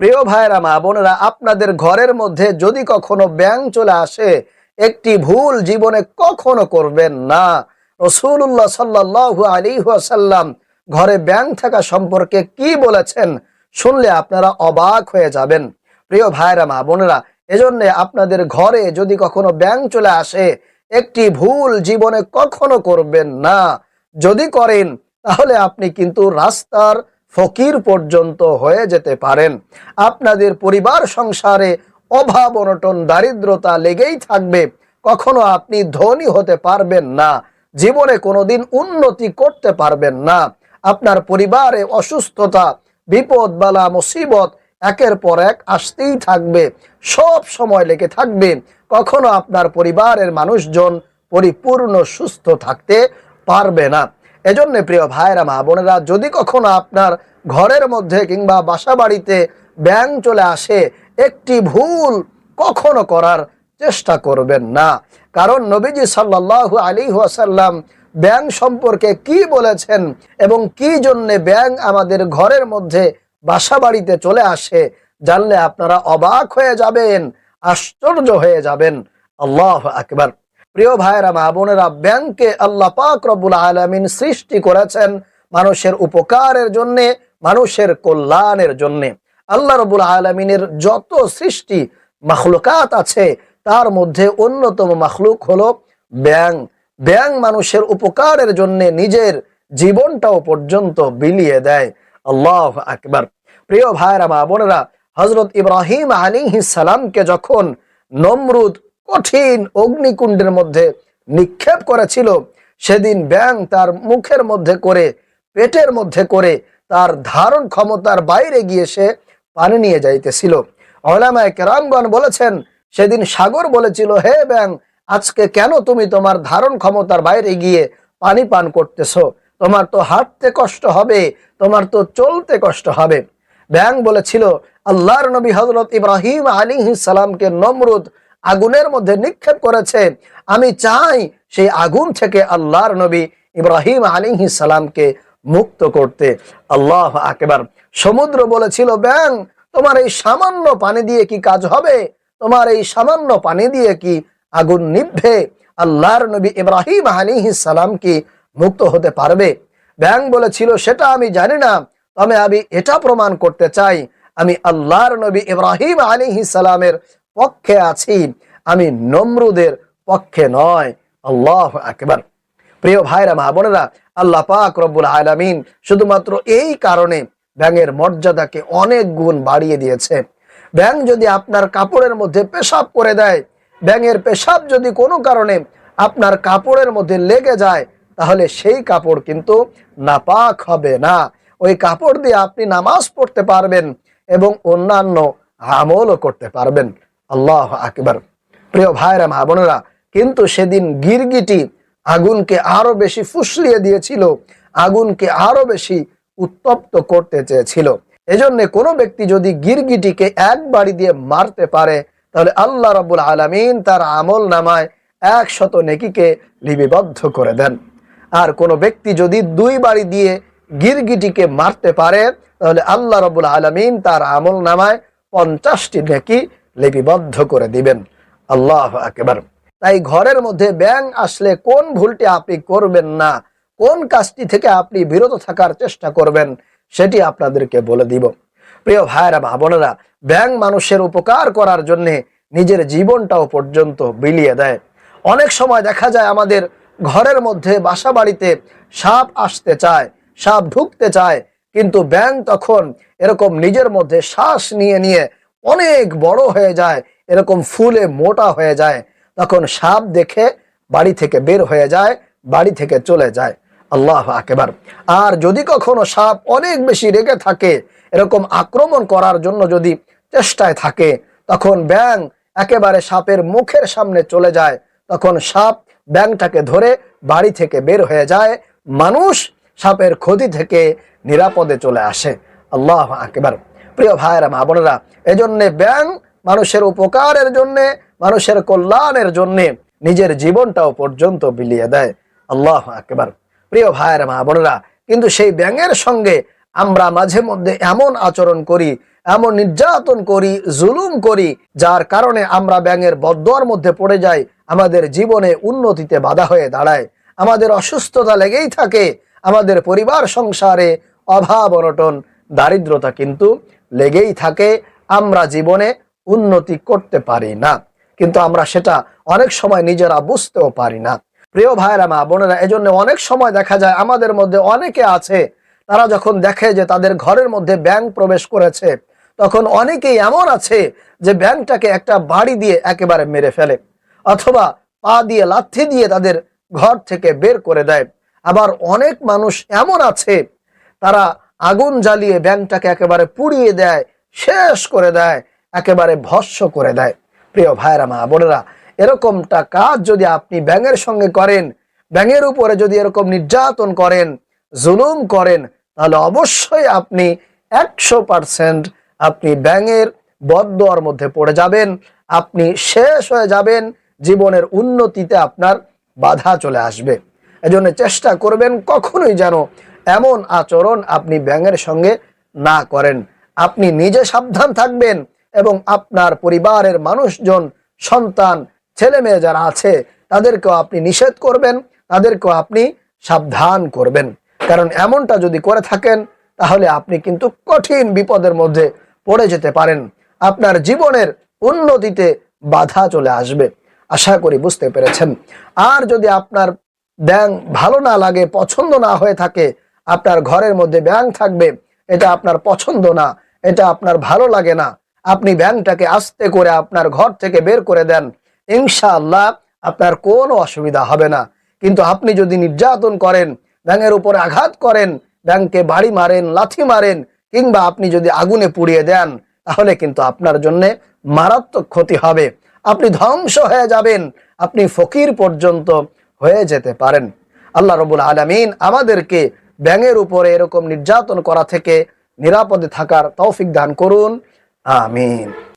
প্রিয় ভাইরা মা বোনেরা, আপনাদের ঘরের মধ্যে যদি কখনো ব্যাং চলে আসে, একটি ভুল জীবনে কখনো করবেন না। রসুল্লাহ সাল্লাহু আলী সাল্লাম ঘরে ব্যাং থাকা সম্পর্কে কি বলেছেন শুনলে আপনারা অবাক হয়ে যাবেন। প্রিয় ভাইরা মা বোনেরা, এজন্য আপনাদের ঘরে যদি কখনো ব্যাং চলে আসে, একটি ভুল জীবনে কখনো করবেন না। যদি করেন, তাহলে আপনি কিন্তু রাস্তার ফকির পর্যন্ত হয়ে যেতে পারেন। আপনাদের পরিবার সংসারে অভাব, অনটন, দারিদ্রতা লেগেই থাকবে। কখনো আপনি ধনী হতে পারবেন না। জীবনে কোনোদিন উন্নতি করতে পারবেন না। আপনার পরিবারে অসুস্থতা, বিপদ, বালা, মুসিবত একের পর এক আসতেই থাকবে। সব সময় লেগে থাকবে। কখনো আপনার পরিবারের মানুষজন পরিপূর্ণ সুস্থ থাকতে পারবে না। এজন্য প্রিয় ভাইরা মা বোনেরা, যদি কখনো আপনার ঘরের মধ্যে কিংবা বাসা বাড়িতে ব্যাং চলে আসে, একটি ভুল কখনো করার চেষ্টা করবেন না। কারণ নবীজি সাল্লাহ আলী ওয়াসাল্লাম ব্যাং সম্পর্কে কি বলেছেন এবং কি জন্যে ব্যাং আমাদের ঘরের মধ্যে বাসা বাড়িতে চলে আসে, জানলে আপনারা অবাক হয়ে যাবেন, আশ্চর্য হয়ে যাবেন। আল্লাহ আকবার। প্রিয় ভাইরা মা বোনেরা, ব্যাংকে আল্লাহ পাক রব্বুল আলমিন সৃষ্টি করেছেন মানুষের উপকারের জন্যে, মানুষের কল্যাণের জন্যে। আল্লাহ রবুল আলমিনের যত সৃষ্টি মাখলুকাত আছে, তার মধ্যে অন্যতম মাখলুক হলো ব্যাং। ব্যাং মানুষের উপকারের জন্যে নিজের জীবনটাও পর্যন্ত বিলিয়ে দেয়। আল্লাহ আকবার। প্রিয় ভাইরা মা বোনেরা হজরত ইব্রাহিম আলী সালামকে যখন নমরুদ কঠিন অগ্নিকুণ্ডের মধ্যে নিক্ষেপ করেছিল। সেদিন ব্যাং তার মুখের মধ্যে করে, পেটের মধ্যে করে তার ধারণ ক্ষমতার বাইরে গিয়ে সে পানি নিয়ে যাইতেছিল। ওলামায় কেরামগণ বলেছেন, সেদিন সাগর বলেছিল, হে ব্যাং আজকে কেন তুমি তোমার ধারণ ক্ষমতার বাইরে গিয়ে পানি পান করতেছো? তোমার তো হাঁটতে কষ্ট হবে, তোমার তো চলতে কষ্ট হবে। ব্যাং বলেছিল, আল্লাহর নবী হজরত ইব্রাহিম আলী সালামকে নমরুদ আগুনের মধ্যে নিক্ষেপ করেছে। আমি চাই সেই আগুন থেকে আল্লাহর নবী ইব্রাহিম আলী সালামকে মুক্ত করতে। আল্লাহ আকেবার। সমুদ্র বলেছিল, ব্যাং, তোমার এই সামান্য পানি দিয়ে কি কাজ হবে? তোমার এই সামান্য পানি দিয়ে কি আগুন নিভে আল্লাহর নবী ইব্রাহিম আলী সালাম কি মুক্ত হতে পারবে? ব্যাং বলেছিল, সেটা আমি জানি না, তবে আমি এটা প্রমাণ করতে চাই। আমি আল্লাহর নবী ইব্রাহিম আলী সালামের পক্ষে আছি, আমি নমরুদের পক্ষে নয়। আল্লাহ একবার প্রিয় ভাইরা, মা বোনেরা, আল্লাহ পাক রব্বুল আলামিন শুধুমাত্র এই কারণে ব্যাঙের মর্যাদাকে অনেক গুণ বাড়িয়ে দিয়েছে। ব্যাং যদি আপনার কাপড়ের মধ্যে পেশাব করে দেয়, ব্যাঙের পেশাব যদি কোনো কারণে আপনার কাপড়ের মধ্যে লেগে যায়, তাহলে সেই কাপড় কিন্তু নাপাক হবে না। ওই কাপড় দিয়ে আপনি নামাজ পড়তে পারবেন এবং অন্যান্য আমলও করতে পারবেন। আল্লাহ আকবার। প্রিয় ভাইরা, মা বোনেরা, কিন্তু সেদিন গিরগিটি আগুনকে আরও বেশি ফুসলিয়ে দিয়েছিল, আগুনকে আরও বেশি উত্তপ্ত করতে চেয়েছিল। এজন্য কোনো ব্যক্তি যদি গিরগিটিকে এক বাড়ি দিয়ে মারতে পারে, তাহলে আল্লাহ রাবুল আলমিন তার আমল নামায় একশত নেকিকে লিপিবদ্ধ করে দেন। আর কোনো ব্যক্তি যদি দুই বাড়ি দিয়ে গিরগিটিকে মারতে পারে, তাহলে আল্লাহ রবুল আলমিন তার আমল নামায় পঞ্চাশটি নেকি লিপিবদ্ধ করে দিবেন। আল্লাহ একেবার তাই ঘরের মধ্যে ব্যাং আসলে কোন ভুলটি আপনি করবেন না, কোন কাজটি থেকে আপনি বিরত থাকার চেষ্টা করবেন, সেটি আপনাদেরকে বলে দিব। প্রিয় ভাইরা মা বোনেরা ব্যাং মানুষের উপকার করার জন্যে নিজের জীবনটাও পর্যন্ত বিলিয়ে দেয়। অনেক সময় দেখা যায় আমাদের ঘরের মধ্যে বাসা বাড়িতে সাপ আসতে চায়, সাপ ঢুকতে চায়, কিন্তু ব্যাং তখন এরকম নিজের মধ্যে শ্বাস নিয়ে নিয়ে অনেক বড় হয়ে যায়, এরকম ফুলে মোটা হয়ে যায়, তখন সাপ দেখে বাড়ি থেকে বের হয়ে যায়, বাড়ি থেকে চলে যায়। আল্লাহ আকেবার। আর যদি কখনো সাপ অনেক বেশি রেগে থাকে, এরকম আক্রমণ করার জন্য যদি চেষ্টায় থাকে, তখন ব্যাং একেবারে সাপের মুখের সামনে চলে যায়, তখন সাপ ব্যাংটাকে ধরে বাড়ি থেকে বের হয়ে যায়, মানুষ সাপের ক্ষতি থেকে নিরাপদে চলে আসে। আল্লাহ একেবার প্রিয় ভাইয়েরা, মা বোনেরা, এজন্যে ব্যাং মানুষের উপকারের জন্যে, মানুষের কল্যাণের জন্যে নিজের জীবনটাও পর্যন্ত বিলিয়ে দেয়। আল্লাহ একেবার প্রিয় ভাইয়ের, মা বোনেরা, কিন্তু সেই ব্যাঙের সঙ্গে আমরা মাঝে মধ্যে এমন আচরণ করি, এমন নির্যাতন করি, জুলুম করি, যার কারণে আমরা ব্যাঙের বদ্দর মধ্যে পড়ে যাই, আমাদের জীবনে উন্নতিতে বাধা হয়ে দাঁড়ায়। আমাদের অসুস্থতা লেগেই থাকে, আমাদের পরিবার সংসারে অভাব অনটন দারিদ্রতা কিন্তু লেগেই থাকে, আমরা জীবনে উন্নতি করতে পারি না। কিন্তু আমরা সেটা অনেক সময় নিজেরা বুঝতেও পারি না। প্রিয় ভাইরা মা বোনেরা, এজন্য অনেক সময় দেখা যায় আমাদের মধ্যে অনেকে আছে, তারা যখন দেখে যে তাদের ঘরের মধ্যে ব্যাংক প্রবেশ করেছে, তখন অনেকেই এমন আছে যে ব্যাংকটাকে একটা বাড়ি দিয়ে একেবারে মেরে ফেলে, অথবা পা দিয়ে লাথি দিয়ে তাদের ঘর থেকে বের করে দেয়। আবার অনেক মানুষ এমন আছে, তারা আগুন জ্বালিয়ে ব্যাংকটাকে একেবারে পুড়িয়ে দেয়, শেষ করে দেয়, একেবারে ভস্য করে দেয়। প্রিয় ভাইরা মা বোনেরা, এরকমটা কাজ যদি আপনি ব্যাঙের সঙ্গে করেন, ব্যাঙের উপরে যদি এরকম নির্যাতন করেন, জুলুম করেন, তাহলে অবশ্যই আপনি একশো পার্সেন্ট আপনি ব্যাঙের বদদোয়ার মধ্যে পড়ে যাবেন, আপনি শেষ হয়ে যাবেন, জীবনের উন্নতিতে আপনার বাধা চলে আসবে। এজন্য চেষ্টা করবেন কখনোই যেন এমন আচরণ আপনি ব্যাঙের সঙ্গে না করেন। আপনি নিজে সাবধান থাকবেন এবং আপনার পরিবারের মানুষজন, সন্তান ছেলে মেয়ে যারা আছে, তাদেরকেও আপনি নিষেধ করবেন, তাদেরকেও আপনি সাবধান করবেন। কারণ এমনটা যদি করে থাকেন, তাহলে আপনি কিন্তু কঠিন বিপদের মধ্যে পড়ে যেতে পারেন। আপনার জীবনের উন্নতিতে বাধা চলে আসবে। আশা করি বুঝতে পেরেছেন। আর যদি আপনার ব্যাং ভালো না লাগে, পছন্দ না হয়ে থাকে আপনার ঘরের মধ্যে ব্যাং থাকবে, এটা আপনার পছন্দ না, এটা আপনার ভালো লাগে না। আপনি ব্যাংকটাকে আস্তে করে আপনার ঘর থেকে বের করে দেন, ইনশাআল্লাহ আপনার কোনো অসুবিধা হবে না। কিন্তু আপনি যদি নির্যাতন করেন, ব্যাঙের উপর আঘাত করেন ব্যাংকে বাড়ি মারেন, লাথি মারেন, কিংবা আপনি যদি আগুনে পুড়িয়ে দেন, তাহলে কিন্তু আপনার জন্য মারাত্মক ক্ষতি হবে। আপনি ধ্বংস হয়ে যাবেন, আপনি ফকির পর্যন্ত হয়ে যেতে পারেন। আল্লাহ রবুল আলমিন আমাদেরকে ব্যাঙের উপরে এরকম নির্যাতন করা থেকে নিরাপদে থাকার তৌফিক দান করুন। আমিন।